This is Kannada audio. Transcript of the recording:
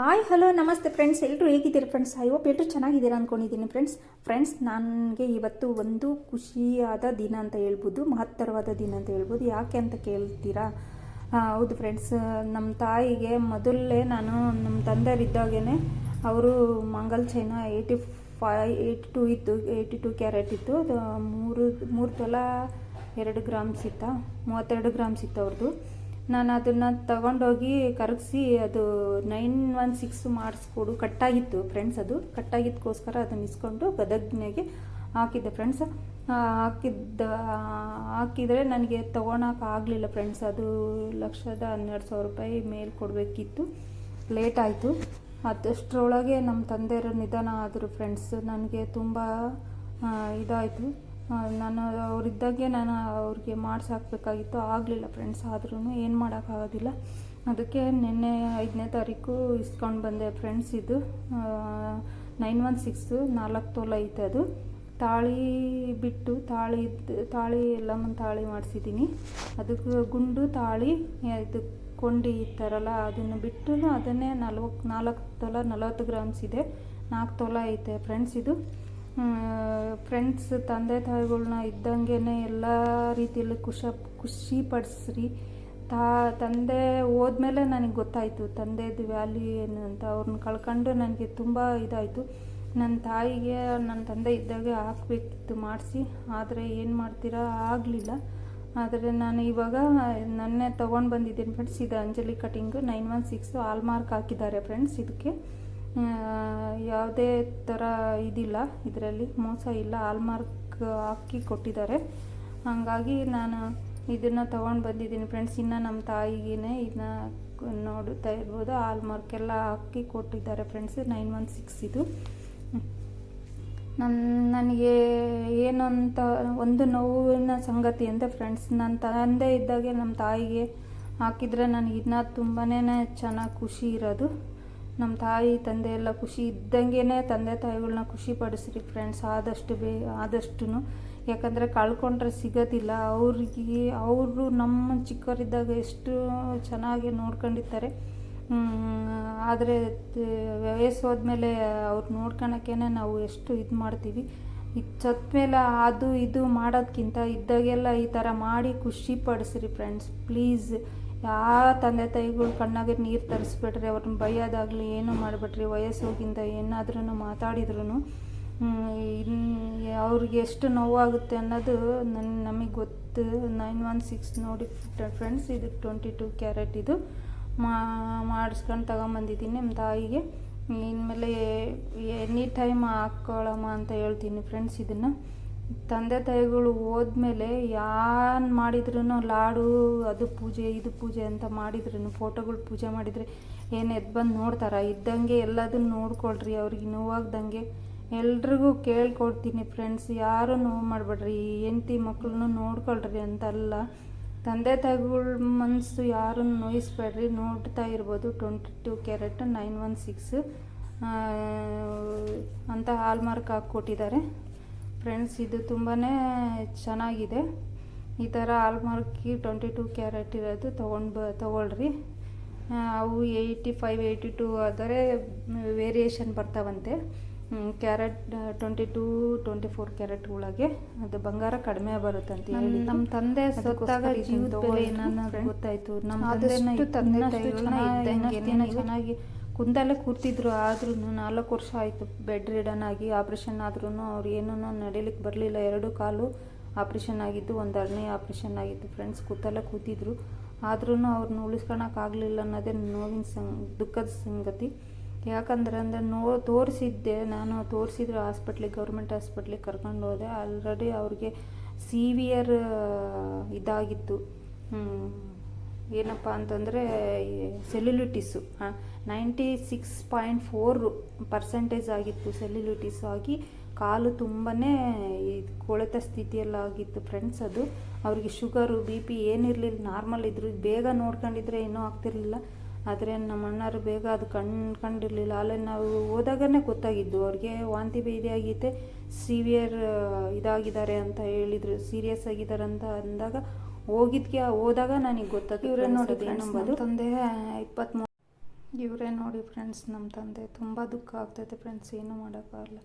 ಹಾಯ್ ಹಲೋ ನಮಸ್ತೆ ಫ್ರೆಂಡ್ಸ್ ಎಲ್ಲರೂ ಹೇಗಿದ್ದೀರಿ ಫ್ರೆಂಡ್ಸ್ ಐ ಹೋಪ್ ಎಲ್ಲರೂ ಚೆನ್ನಾಗಿದ್ದೀರಾ ಅಂದ್ಕೊಂಡಿದ್ದೀನಿ ಫ್ರೆಂಡ್ಸ್ ಫ್ರೆಂಡ್ಸ್ ನನಗೆ ಇವತ್ತು ಒಂದು ಖುಷಿಯಾದ ದಿನ ಅಂತ ಹೇಳ್ಬೋದು, ಮಹತ್ತರವಾದ ದಿನ ಅಂತ ಹೇಳ್ಬೋದು. ಯಾಕೆ ಅಂತ ಕೇಳ್ತೀರಾ? ಹಾಂ ಹೌದು ಫ್ರೆಂಡ್ಸ್ ನಮ್ಮ ತಾಯಿಗೆ ಮೊದಲೇ ನಾನು ನಮ್ಮ ತಂದೆಯರಿದ್ದಾಗೇ ಅವರು Mangal chain eighty five eighty two ಇತ್ತು ಏಯ್ಟಿ ಟು ಕ್ಯಾರೆಟ್ ಇತ್ತು ಅದು ಮೂರು ಮೂರು ತೊಲ ಎರಡು ಗ್ರಾಮ್ಸ್ ಇತ್ತ? ಮೂವತ್ತೆರಡು ಗ್ರಾಮ್ಸ್ ಇತ್ತು ಅವ್ರದ್ದು ನಾನು ಅದನ್ನು ತಗೊಂಡೋಗಿ ಕರಗಿಸಿ ಅದು ನೈನ್ ಒನ್ ಸಿಕ್ಸ್ ಮಾಡಿಸ್ಕೊಡು ಕಟ್ಟಾಗಿತ್ತು ಫ್ರೆಂಡ್ಸ್ ಅದು. ಕಟ್ಟಾಗಿದ್ದಕ್ಕೋಸ್ಕರ ಅದನ್ನು ಇಸ್ಕೊಂಡು ಗದಗ್ನಾಗೆ ಹಾಕಿದ್ದೆ ಫ್ರೆಂಡ್ಸ್ ಹಾಕಿದ್ದ, ಹಾಕಿದರೆ ನನಗೆ ತೊಗೊಳಕ್ಕೆ ಆಗಲಿಲ್ಲ ಫ್ರೆಂಡ್ಸ್ ಅದು ಲಕ್ಷದ ಹನ್ನೆರಡು ಸಾವಿರ ರೂಪಾಯಿ ಮೇಲೆ ಕೊಡಬೇಕಿತ್ತು. ಲೇಟ್ ಆಯಿತು. ಅದಷ್ಟರೊಳಗೆ ನಮ್ಮ ತಂದೆಯರು ನಿಧನ ಆದರು ಫ್ರೆಂಡ್ಸ್ ನನಗೆ ತುಂಬ ಇದಾಯಿತು. ನಾನು ಅವರಿದ್ದಾಗೆ ನಾನು ಅವ್ರಿಗೆ ಮಾಡಿಸಾಕ್ಬೇಕಾಗಿತ್ತು, ಆಗಲಿಲ್ಲ ಫ್ರೆಂಡ್ಸ್ ಆದ್ರೂ ಏನು ಮಾಡೋಕ್ಕಾಗೋದಿಲ್ಲ. ಅದಕ್ಕೆ ನಿನ್ನೆ ಐದನೇ ತಾರೀಕು ಇಸ್ಕೊಂಡು ಬಂದೆ ಫ್ರೆಂಡ್ಸ್ ಇದು. ನೈನ್ ಒನ್ ಸಿಕ್ಸು ನಾಲ್ಕು ತೋಲ ಐತೆ ಅದು. ತಾಳಿ ಬಿಟ್ಟು, ತಾಳಿ ತಾಳಿ ಎಲ್ಲಮ್ಮನ ತಾಳಿ ಮಾಡಿಸಿದ್ದೀನಿ. ಅದಕ್ಕೆ ಗುಂಡು ತಾಳಿ ಇದು ಕೊಂಡಿ ಇರ್ತಾರಲ್ಲ ಅದನ್ನು ಬಿಟ್ಟು ಅದನ್ನೇ ನಲ್ವತ್ತು ನಾಲ್ಕು ತೊಲ ನಲವತ್ತು ಗ್ರಾಮ್ಸ್ ಇದೆ. ನಾಲ್ಕು ತೊಲ ಐತೆ ಫ್ರೆಂಡ್ಸ್ ಇದು. ಫ್ರೆಂಡ್ಸ್ ತಂದೆ ತಾಯಿಗಳನ್ನ ಇದ್ದಂಗೆ ಎಲ್ಲ ರೀತಿಯಲ್ಲಿ ಖುಷ ಖುಷಿ ಪಡಿಸ್ರಿ ತಾ, ತಂದೆ ಹೋದ್ಮೇಲೆ ನನಗೆ ಗೊತ್ತಾಯಿತು, ತಂದೆದು ವ್ಯಾಲ್ಯೂ ಏನು ಅಂತ. ಅವ್ರನ್ನ ಕಳ್ಕೊಂಡು ನನಗೆ ತುಂಬ ಇದಾಯಿತು. ನನ್ನ ತಾಯಿಗೆ ನನ್ನ ತಂದೆ ಇದ್ದಾಗೆ ಹಾಕ್ಬೇಕಿತ್ತು ಮಾಡಿಸಿ. ಆದರೆ ಏನು ಮಾಡ್ತೀರಾ? ಆಗಲಿಲ್ಲ. ಆದರೆ ನಾನು ಇವಾಗ ನನ್ನೇ ತೊಗೊಂಡು ಬಂದಿದ್ದೀನಿ ಫ್ರೆಂಡ್ಸ್ ಇದು Anjali cutting nine one six hallmark ಹಾಕಿದ್ದಾರೆ ಫ್ರೆಂಡ್ಸ್ ಇದಕ್ಕೆ ಯಾವುದೇ ಥರ ಇದಿಲ್ಲ ಇದರಲ್ಲಿ. ಮೋಸ ಇಲ್ಲ. ಆಲ್ಮಾರ್ಕ್ ಹಾಕಿ ಕೊಟ್ಟಿದ್ದಾರೆ. ಹಾಗಾಗಿ ನಾನು ಇದನ್ನು ತೊಗೊಂಡು ಬಂದಿದ್ದೀನಿ ಫ್ರೆಂಡ್ಸ್ ಇನ್ನು ನಮ್ಮ ತಾಯಿಗೇ ಇದನ್ನ ನೋಡುತ್ತಾ ಇರ್ಬೋದು. ಆಲ್ಮಾರ್ಕ್ ಎಲ್ಲ ಹಾಕಿ ಕೊಟ್ಟಿದ್ದಾರೆ ಫ್ರೆಂಡ್ಸ್ ನೈನ್ ಒನ್ ಸಿಕ್ಸ್ ಇದು. ನನ್ನ ನನಗೆ ಏನು ಅಂತ ಒಂದು ನೋವಿನ ಸಂಗತಿ ಅಂತ ಫ್ರೆಂಡ್ಸ್ ನನ್ನ ತಂದೆ ಇದ್ದಾಗೆ ನಮ್ಮ ತಾಯಿಗೆ ಹಾಕಿದರೆ ನನಗೆ ಇದನ್ನ ತುಂಬಾ ಚೆನ್ನಾಗಿ ಖುಷಿ ಇರೋದು. ನಮ್ಮ ತಾಯಿ, ತಂದೆ ಎಲ್ಲ ಖುಷಿ ಇದ್ದಂಗೆ ತಂದೆ ತಾಯಿಗಳನ್ನ ಖುಷಿ ಪಡಿಸ್ರಿ ಫ್ರೆಂಡ್ಸ್ ಆದಷ್ಟು ಬೇ ಆದಷ್ಟು ಯಾಕಂದರೆ ಕಳ್ಕೊಂಡ್ರೆ ಸಿಗೋದಿಲ್ಲ. ಅವ್ರಿಗೆ, ಅವರು ನಮ್ಮ ಚಿಕ್ಕವರಿದ್ದಾಗ ಎಷ್ಟು ಚೆನ್ನಾಗಿ ನೋಡ್ಕೊಂಡಿರ್ತಾರೆ. ಆದರೆ ವಯಸ್ಸು ಅವ್ರು ನೋಡ್ಕೊಳಕ್ಕೇ ನಾವು ಎಷ್ಟು ಇದು ಮಾಡ್ತೀವಿ. ಈಗ ಮೇಲೆ ಅದು ಇದು ಮಾಡೋದಕ್ಕಿಂತ ಇದ್ದಾಗೆಲ್ಲ ಈ ಥರ ಮಾಡಿ ಖುಷಿ ಪಡಿಸ್ರಿ ಫ್ರೆಂಡ್ಸ್ ಪ್ಲೀಸ್ ಯಾವ ತಂದೆ ತಾಯಿಗಳು ಕಣ್ಣಾಗೆ ನೀರು ತರಿಸ್ಬೇಡ್ರಿ ಅವ್ರನ್ನ ಬೈಯೋದಾಗಲಿ, ಏನೂ ಮಾಡಿಬಿಟ್ರಿ ವಯಸ್ಸೋಗಿಂದ ಏನಾದ್ರೂ ಮಾತಾಡಿದ್ರು ಅವ್ರಿಗೆ ಎಷ್ಟು ನೋವಾಗುತ್ತೆ ಅನ್ನೋದು ನನ್ನ ನಮಗೆ ಗೊತ್ತು. ನೈನ್ ಒನ್ ಸಿಕ್ಸ್ ನೋಡಿ ಫ್ರೆಂಡ್ಸ್ ಇದು ಟ್ವೆಂಟಿ ಟು ಕ್ಯಾರೆಟ್ ಇದು. ಮಾಡಿಸ್ಕೊಂಡು ತಗೊಂಬಂದಿದ್ದೀನಿ ನಮ್ಮ ತಾಯಿಗೆ. ಇನ್ಮೇಲೆ ಎನಿ ಟೈಮ್ ಹಾಕ್ಕೊಳ್ಳಮ್ಮ ಅಂತ ಹೇಳ್ತೀನಿ ಫ್ರೆಂಡ್ಸ್ ಇದನ್ನು. ತಂದೆ ತಾಯಿಗಳು ಹೋದ್ಮೇಲೆ ಯಾನ್ ಮಾಡಿದ್ರು ಲಾಡು, ಅದು ಪೂಜೆ, ಇದು ಪೂಜೆ ಅಂತ ಮಾಡಿದ್ರು ಫೋಟೋಗಳು ಪೂಜೆ ಮಾಡಿದರೆ ಏನು ಎದ್ದು ಬಂದು ನೋಡ್ತಾರ? ಇದ್ದಂಗೆ ಎಲ್ಲದನ್ನು ನೋಡ್ಕೊಳ್ರಿ, ಅವ್ರಿಗೆ ನೋವಾಗ್ದಂಗೆ ಎಲ್ರಿಗೂ ಕೇಳ್ಕೊಡ್ತೀನಿ ಫ್ರೆಂಡ್ಸ್ ಯಾರು ನೋವು ಮಾಡಬೇಡ್ರಿ ಹೆಂಡ್ತಿ ಮಕ್ಕಳನ್ನು ನೋಡ್ಕೊಳ್ರಿ ಅಂತಲ್ಲ. ತಂದೆ ತಾಯಿಗಳ ಮನಸ್ಸು ಯಾರನ್ನು ನೋಯಿಸ್ಬೇಡ್ರಿ ನೋಡ್ತಾ ಇರ್ಬೋದು. Twenty two carat nine one six ಅಂತ ಹಾಲ್ಮಾರ್ಕ್ ಹಾಕ್ಕೊಟ್ಟಿದ್ದಾರೆ. ಫ್ರೆಂಡ್ಸ್ ಇದು ತುಂಬಾ ಚೆನ್ನಾಗಿದೆ. ಈ ಥರ ಆಲ್ಮಾರ್ಕಿ ಟ್ವೆಂಟಿ ಟೂ ಕ್ಯಾರೆಟ್ ಇರೋದು ತೊಗೊಂಡು ಬ ತೊಗೊಳ್ರಿ. ಅವು ಏಯ್ಟಿ ಫೈವ್ ಏಯ್ಟಿ ಟೂ ಆದರೆ variation ಬರ್ತಾವಂತೆ. Carat twenty two twenty four carat ಒಳಗೆ. ಅದು ಬಂಗಾರ ಕಡಿಮೆ ಬರುತ್ತಂತೆ ಹೇಳಿ ನಮ್ಮ ತಂದೆ ಸತ್ತಾಗ ಜೀವದ ಬೆಲೆ ಏನನ್ನೋದು ಗೊತ್ತಾಯ್ತು. ನಮ್ಮ ತಂದೆ ತಂದೆ ಚೆನ್ನಾಗಿ ಕುಂದಲ್ಲೇ ಕೂರ್ತಿದ್ರು ಆದ್ರೂ ನಾಲ್ಕು ವರ್ಷ ಆಯಿತು ಬೆಡ್ ರಿಡನ್ ಆಗಿ ಆಪ್ರೇಷನ್ ಆದ್ರೂ ಅವ್ರು ಏನೂ ನಡೀಲಿಕ್ಕೆ ಬರಲಿಲ್ಲ. ಎರಡು ಕಾಲು ಆಪ್ರೇಷನ್ ಆಗಿದ್ದು, ಒಂದು ಎರಡನೇ ಆಪ್ರೇಷನ್ ಆಗಿತ್ತು ಫ್ರೆಂಡ್ಸ್ ಕೂತಲ್ಲೇ ಕೂತಿದ್ರು. ಆದ್ರೂ ಅವ್ರನ್ನ ಉಳಿಸ್ಕೊಳಕ್ಕಾಗಲಿಲ್ಲ ಅನ್ನೋದೇ ನೋವಿನ ಸಂಗ ದುಃಖದ ಸಂಗತಿ. ಯಾಕಂದ್ರೆ ಅಂದರೆ ನೋ, ತೋರಿಸಿದ್ದೆ. ನಾನು ತೋರಿಸಿದ್ರು ಹಾಸ್ಪಿಟ್ಲಿಗೆ ಗೌರ್ಮೆಂಟ್ ಹಾಸ್ಪಿಟ್ಲಿಗೆ ಕರ್ಕೊಂಡು ಹೋದೆ. ಆಲ್ರೆಡಿ ಅವ್ರಿಗೆ ಸಿವಿಯರ್ ಇದಾಗಿತ್ತು. ಏನಪ್ಪ ಅಂತಂದರೆ cellulitis ninety six point four percentage ಆಗಿತ್ತು ಸೆಲ್ಯುಲಿಟಿಸ್ ಆಗಿ. ಕಾಲು ತುಂಬಾ ಕೊಳೆತ ಸ್ಥಿತಿಯಲ್ಲಾಗಿತ್ತು ಫ್ರೆಂಡ್ಸ್ ಅದು. ಅವ್ರಿಗೆ ಶುಗರು ಬಿ ಪಿ ಏನಿರಲಿಲ್ಲ ನಾರ್ಮಲ್ ಇದ್ರು. ಬೇಗ ನೋಡ್ಕೊಂಡಿದ್ರೆ ಏನೂ ಆಗ್ತಿರ್ಲಿಲ್ಲ. ಆದರೆ ನಮ್ಮ ಅಣ್ಣರು ಬೇಗ ಅದು ಕಂಡ್ಕೊಂಡಿರಲಿಲ್ಲ ಅಲ್ಲೇ ನಾವು ಹೋದಾಗನೇ ಗೊತ್ತಾಗಿದ್ದು, ಅವ್ರಿಗೆ ವಾಂತಿ ಭೇದಿ ಆಗೈತೆ ಸಿವಿಯರ್ ಇದಾಗಿದ್ದಾರೆ ಅಂತ ಹೇಳಿದರು ಸೀರಿಯಸ್ ಆಗಿದ್ದಾರೆ ಅಂತ ಅಂದಾಗ ಹೋಗಿದ್ಕೆ ಹೋದಾಗ ನನಗೆ ಗೊತ್ತಾಗ ಇವರೇ ನೋಡಿ ಫ್ರೆಂಡ್ಸ್ ನಮ್ಮ ತಂದೆ ಇಪ್ಪತ್ತ್ಮೂರು ಇವರೇ ನೋಡಿ ಫ್ರೆಂಡ್ಸ್ ನಮ್ಮ ತಂದೆ. ತುಂಬ ದುಃಖ ಆಗ್ತೈತೆ ಫ್ರೆಂಡ್ಸ್ ಏನೂ ಮಾಡೋಕ್ಕಾಗಲ್ಲ